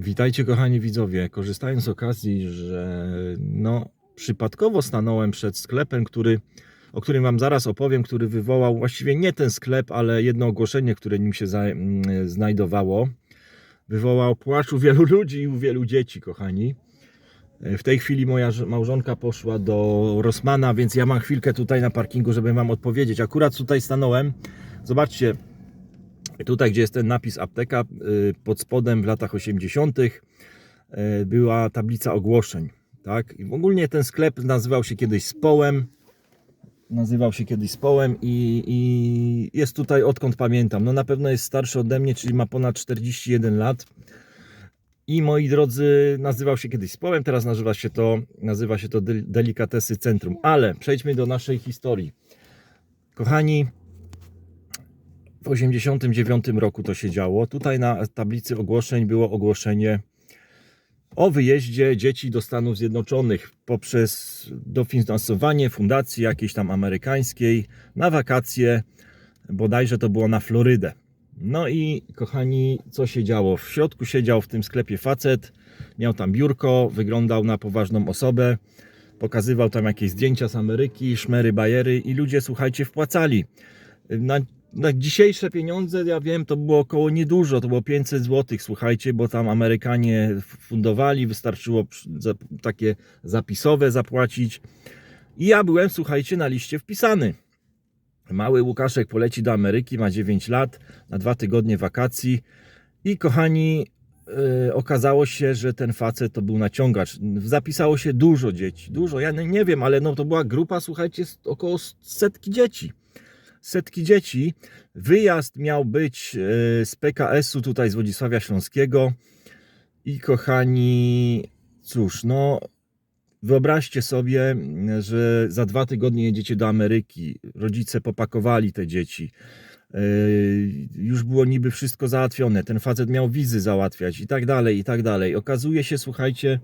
Witajcie kochani widzowie. Korzystając z okazji, że no przypadkowo stanąłem przed sklepem, który, o którym wam zaraz opowiem, który wywołał właściwie nie ten sklep, ale jedno ogłoszenie, które nim się za, mm, znajdowało. Wywołał płacz u wielu ludzi i u wielu dzieci, kochani. W tej chwili moja małżonka poszła do Rossmana, więc ja mam chwilkę tutaj na parkingu, żeby wam odpowiedzieć. Akurat tutaj stanąłem. Zobaczcie, Tutaj, gdzie jest ten napis apteka, y, pod spodem w latach 80. y, była tablica ogłoszeń. Tak? I ogólnie ten sklep nazywał się kiedyś Społem. Nazywał się kiedyś Społem i, i jest tutaj odkąd pamiętam. No na pewno jest starszy ode mnie, czyli ma ponad 41 lat. I moi drodzy, nazywał się kiedyś Społem, teraz nazywa się to, nazywa się to Del- Delikatesy Centrum. Ale przejdźmy do naszej historii. Kochani, w 1989 roku to się działo. Tutaj na tablicy ogłoszeń było ogłoszenie o wyjeździe dzieci do Stanów Zjednoczonych poprzez dofinansowanie fundacji jakiejś tam amerykańskiej na wakacje, bodajże to było na Florydę. No i kochani, co się działo? W środku siedział w tym sklepie facet, miał tam biurko, wyglądał na poważną osobę, pokazywał tam jakieś zdjęcia z Ameryki, szmery, bajery i ludzie, słuchajcie, wpłacali. Na na dzisiejsze pieniądze, ja wiem, to było około niedużo, to było 500 zł, słuchajcie, bo tam Amerykanie fundowali, wystarczyło takie zapisowe zapłacić. I ja byłem, słuchajcie, na liście wpisany. Mały Łukaszek poleci do Ameryki, ma 9 lat, na dwa tygodnie wakacji. I kochani, yy, okazało się, że ten facet to był naciągacz. Zapisało się dużo dzieci, dużo, ja nie, wiem, ale no to była grupa, słuchajcie, około setki dzieci setki dzieci. Wyjazd miał być e, z PKS-u tutaj z Wodzisławia Śląskiego. I kochani, cóż, no wyobraźcie sobie, że za dwa tygodnie jedziecie do Ameryki. Rodzice popakowali te dzieci. E, Już było niby wszystko załatwione. Ten facet miał wizy załatwiać i tak dalej, i tak dalej. Okazuje się, słuchajcie,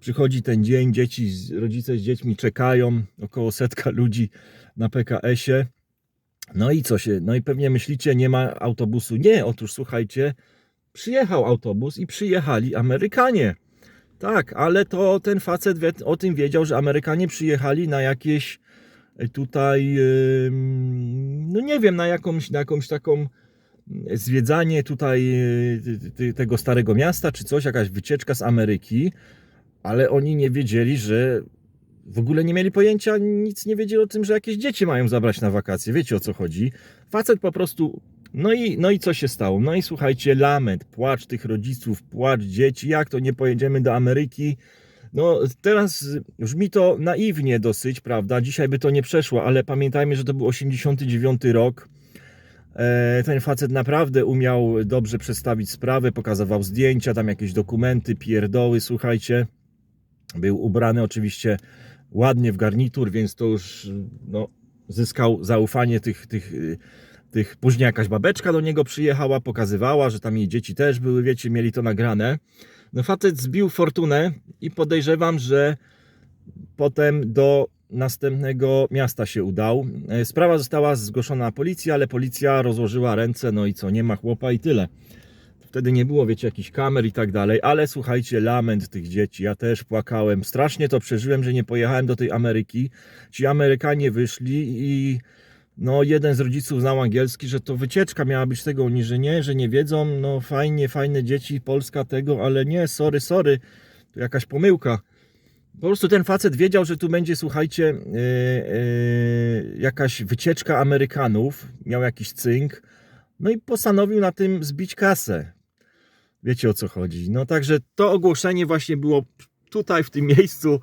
przychodzi ten dzień, dzieci, rodzice z dziećmi czekają, około setka ludzi na PKS-ie. No i co się? No i pewnie myślicie, nie ma autobusu. Nie, otóż słuchajcie, przyjechał autobus i przyjechali Amerykanie. Tak, ale to ten facet o tym wiedział, że Amerykanie przyjechali na jakieś e, tutaj, no nie wiem, na jakąś, na jakąś taką zwiedzanie tutaj e, tego starego miasta, czy coś, jakaś wycieczka z Ameryki, ale oni nie wiedzieli, że w ogóle nie mieli pojęcia, nic nie wiedzieli o tym, że jakieś dzieci mają zabrać na wakacje. Wiecie o co chodzi? Facet po prostu. No i, no i co się stało? No i słuchajcie, lament, płacz tych rodziców, płacz dzieci, jak to nie pojedziemy do Ameryki. No teraz brzmi to naiwnie dosyć, prawda? Dzisiaj by to nie przeszło, ale pamiętajmy, że to był 89 rok. E, Ten facet naprawdę umiał dobrze przedstawić sprawę, pokazywał zdjęcia, tam jakieś dokumenty, pierdoły, słuchajcie. Był ubrany oczywiście ładnie w garnitur, więc to już no, zyskał zaufanie tych, tych, tych. Później jakaś babeczka do niego przyjechała, pokazywała, że tam jej dzieci też były, wiecie, mieli to nagrane. No facet zbił fortunę i podejrzewam, że potem do następnego miasta się udał. E, Sprawa została zgłoszona na policję, ale policja rozłożyła ręce, no i co, nie ma chłopa i tyle. Wtedy nie było, wiecie, jakichś kamer i tak dalej, ale słuchajcie, lament tych dzieci, ja też płakałem. Strasznie to przeżyłem, że nie pojechałem do tej Ameryki. Ci Amerykanie wyszli i no jeden z rodziców znał angielski, że to wycieczka miała być tego, oni, że nie, że nie wiedzą, no fajnie, fajne dzieci, Polska tego, ale nie, sorry, sorry, to jakaś pomyłka. Po prostu ten facet wiedział, że tu będzie, słuchajcie, yy, yy, jakaś wycieczka Amerykanów, miał jakiś cynk, no i postanowił na tym zbić kasę. Wiecie o co chodzi. No także to ogłoszenie właśnie było tutaj w tym miejscu,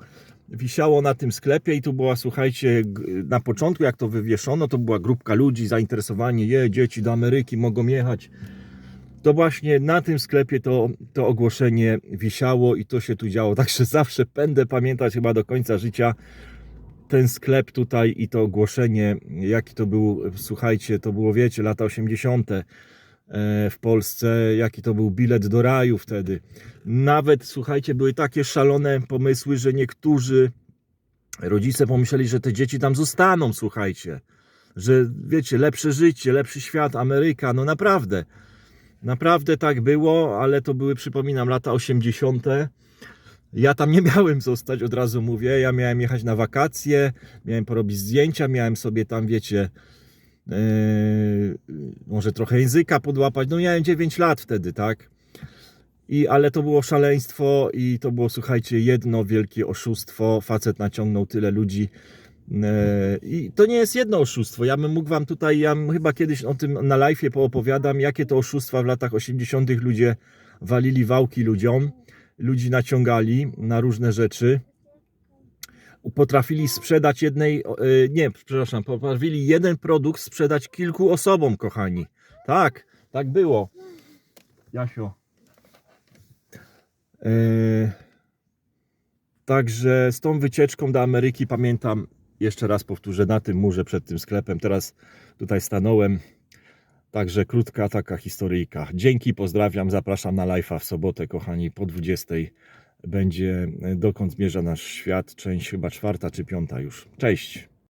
wisiało na tym sklepie i tu była, słuchajcie, na początku jak to wywieszono, to była grupka ludzi zainteresowani, je, dzieci do Ameryki mogą jechać. To właśnie na tym sklepie to, to ogłoszenie wisiało i to się tu działo. Także zawsze będę pamiętać chyba do końca życia ten sklep tutaj i to ogłoszenie, jaki to był, słuchajcie, to było, wiecie, lata 80. e, w Polsce, jaki to był bilet do raju wtedy. Nawet, słuchajcie, były takie szalone pomysły, że niektórzy rodzice pomyśleli, że te dzieci tam zostaną, słuchajcie. Że, wiecie, lepsze życie, lepszy świat, Ameryka, no naprawdę. Naprawdę tak było, ale to były, przypominam, lata 80. Ja tam nie miałem zostać, od razu mówię. Ja miałem jechać na wakacje, miałem porobić zdjęcia, miałem sobie tam, wiecie, yy, może trochę języka podłapać. No miałem 9 lat wtedy, tak? I, ale to było szaleństwo i to było, słuchajcie, jedno wielkie oszustwo. Facet naciągnął tyle ludzi. E, I to nie jest jedno oszustwo. Ja bym mógł wam tutaj, ja chyba kiedyś o tym na live poopowiadam, jakie to oszustwa w latach 80. ludzie walili wałki ludziom, ludzi naciągali na różne rzeczy. Potrafili sprzedać jednej, e, nie, przepraszam, potrafili jeden produkt sprzedać kilku osobom, kochani. Tak, tak było. Jasio. E, Także z tą wycieczką do Ameryki pamiętam, jeszcze raz powtórzę, na tym murze przed tym sklepem. Teraz tutaj stanąłem. Także krótka taka historyjka. Dzięki, pozdrawiam, zapraszam na live'a w sobotę, kochani, po 20 będzie Dokąd zmierza nasz świat, część chyba czwarta czy piąta już. Cześć!